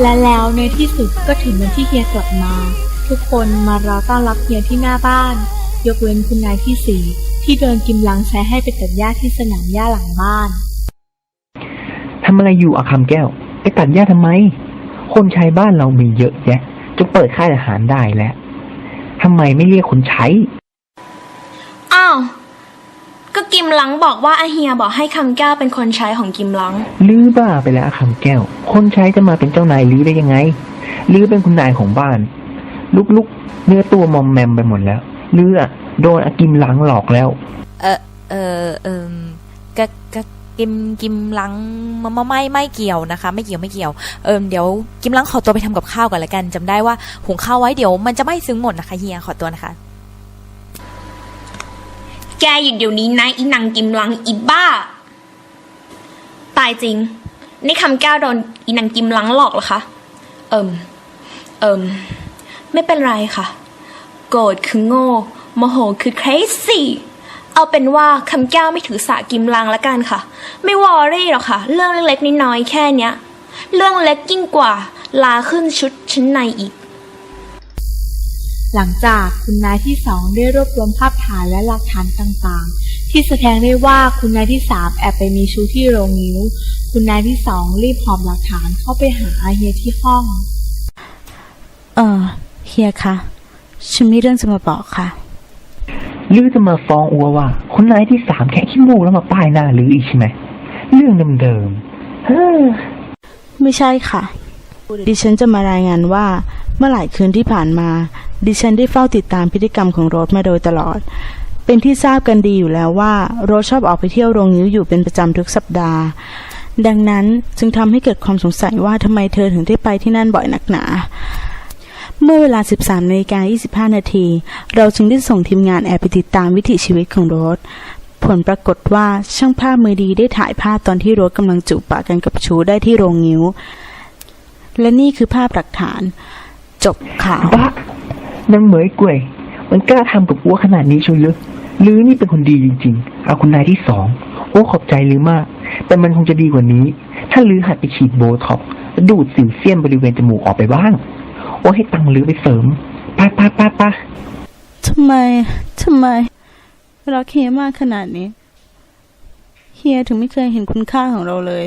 และแล้วในที่สุดก็ถึงวันที่เฮียกลับมา ทุกคนมารอต้อนรับเฮียที่หน้าบ้าน ยกเว้นคุณนายที่สี่ที่โดนกิมลังใช้ให้ไปตัดหญ้าที่สนามหญ้าหลังบ้าน ทำอะไรอยู่อะคำแก้ว ไปตัดหญ้าทำไม คนใช้บ้านเรามีเยอะแยะจะเปิดค่ายอาหารได้แล้วทำไมไม่เรียกคนใช้ ก็กิมลังบอกว่าอาเฮียบอกให้คำแก้วเป็นคนใช้ของกิมลัง ลือบ้าไปแล้วอะคำแก้ว คนใช้จะมาเป็นเจ้านายลือได้ยังไง ลือเป็นคุณนายของบ้าน ลุกๆเนื้อตัวมอมแมมไปหมดแล้วลืออะโดนอากิมหลังหลอกแล้ว เออเออเอมกะกะกิมกิมลังไม่ไม่ไม่ไม่เกี่ยวนะคะ ไม่เกี่ยวไม่เกี่ยวเออเดี๋ยวกิมลังขอตัวไปทำกับข้าวก่อนละกันจำได้ว่าหุงข้าวไว้เดี๋ยวมันจะไม่ซึ้งหมดนะคะเฮียขอตัวนะคะ แกหยุดเดี๋ยวนี้นะอีนางกิมลังอีบ้า ตายจริง นี่คำแก้วโดนอีนางกิมลังหลอกเหรอคะ เอิมเอิมไม่เป็นไรค่ะ โกรธคือโง่โมโหคือ crazy เอาเป็นว่าคำแก้วไม่ถือสากิมลังละกันค่ะ ไม่วอรี่หรอกค่ะ เรื่องเล็กๆน้อยๆแค่เนี้ย เรื่องเล็กยิ่งกว่าลาขึ้นชุดชั้นในอีก หลังจากคุณนายที่สองได้รวบรวมภาพถ่ายและหลักฐานต่างๆ ที่แสดงได้ว่าคุณนายที่สามแอบไปมีชู้ที่โรงนิ้ว คุณนายที่สองรีบหอบหลักฐานเข้าไปหาอาเฮียที่ห้อง เออเฮียคะฉันมีเรื่องจะมาบอกค่ะลือจะมาฟ้องอัวว่าคนนายที่สามแค่ขี้มูกแล้วมาป้ายหน้าลืออีกใช่ไหมเรื่องเดิมๆเฮ้อไม่ใช่ค่ะ ดิฉันจะมารายงานว่า เมื่อหลายคืนที่ผ่านมา ดิฉันได้เฝ้าติดตามพฤติกรรมของโรสมาโดยตลอด เป็นที่ทราบกันดีอยู่แล้วว่า โรสชอบออกไปเที่ยวโรงนิ้วอยู่เป็นประจำทุกสัปดาห์ ดังนั้นจึงทำให้เกิดความสงสัยว่าทำไมเธอถึงได้ไปที่นั่นบ่อยนักหนาเมื่อเวลา 13นาฬิกา25 นาที เราจึงได้ส่งทีมงานแอบไปติดตามวิถีชีวิตของโรส ผลปรากฏว่าช่างภาพมือดีได้ถ่ายภาพตอนที่โรสกำลังจูบปากกันกับชูได้ที่โรงนิ้ว และนี่คือภาพหลักฐาน จบข่าวบ้านังเหมยกล้วย มันกล้าทำกับอัวขนาดนี้เชียวลึลือนี่เป็นคนดีจริงๆ เอาคุณนายที่สองโอ้ขอบใจลือมาก แต่มันคงจะดีกว่านี้ ถ้าลือหัดไปฉีดโบท็อกซ์และดูดสิวเซียนบริเวณจมูกออกไปบ้าง โอ้ให้ตังค์ลือไปเสริมไป้าป้าป้าป้าทำไมทำไมรักเฮียมากขนาดนี้เฮียถึงไม่เคยเห็นคุณค่าของเราเลย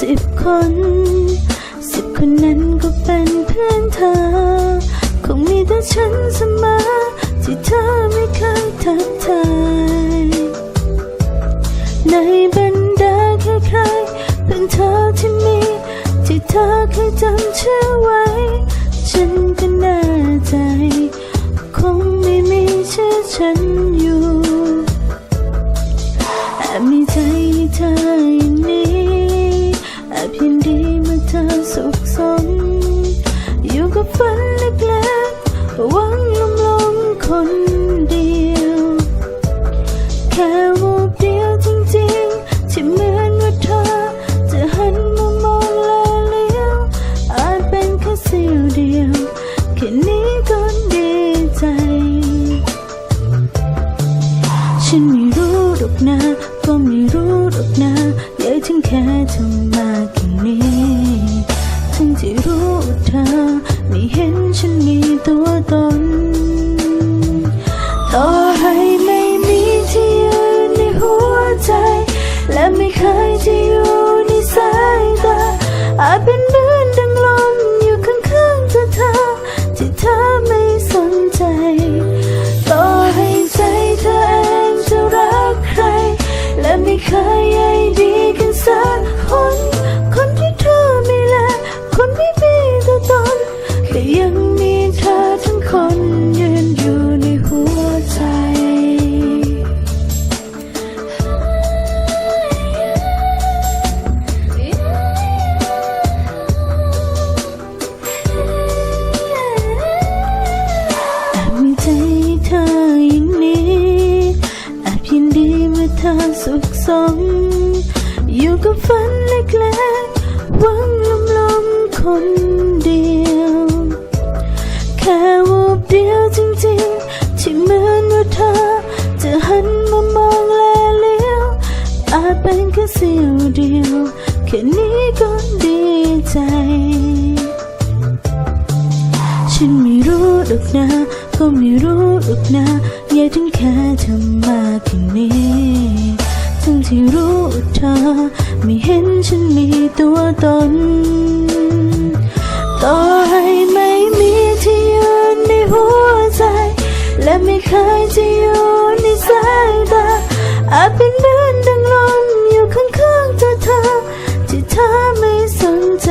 สิบคน สิบคนนั้นก็เป็นเพื่อนเธอ คงมีแต่ฉันเสมอที่เธอไม่เคยทักทายในบรรดาใครๆเป็นเธอที่มี ที่เธอเคยจำชื่อไว้ ฉันก็แน่ใจ คงไม่มีชื่อฉัน สุขสม อยู่กับฝันเล็กๆหวังลมลมคนเดียว แค่วูบเดียวจริงๆ ที่เหมือนว่าเธอ จะหันมามองแลเลี้ยวอาจเป็นแค่เสี้ยวเดียว แค่นี้ก็ดีใจ ฉันไม่รู้หรอกนะก็ไม่รู้หรอกนะอยากถึงแค่เธอมากแค่นี้ ทั้งที่รู้เธอ ไม่เห็นฉันมีตัวตน สุขสม อยู่กับฝันเล็กๆหวังลมลมคนเดียว แค่วูบเดียวจริงๆ ที่เหมือนว่าเธอ จะหันมามองและเลี้ยว อาจเป็นแค่เสี้ยวเดียว แค่นี้ก็ดีใจ ฉันไม่รู้หรอกนะก็ไม่รู้หรอกนะยังถึงแค่ทำมากแค่นี้ ทั้งที่รู้เธอ ไม่เห็นฉันมีตัวตน ต่อให้ไม่มีที่ยืนในหัวใจ และไม่เคยจะอยู่ในสายตาอาจเป็นเหมือนดังลมอยู่ข้างๆเธอเธอ ที่เธอไม่สนใจ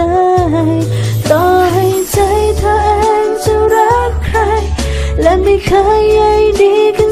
ต่อให้ใจเธอเองจะรักใคร และไม่เคยใยดีกัน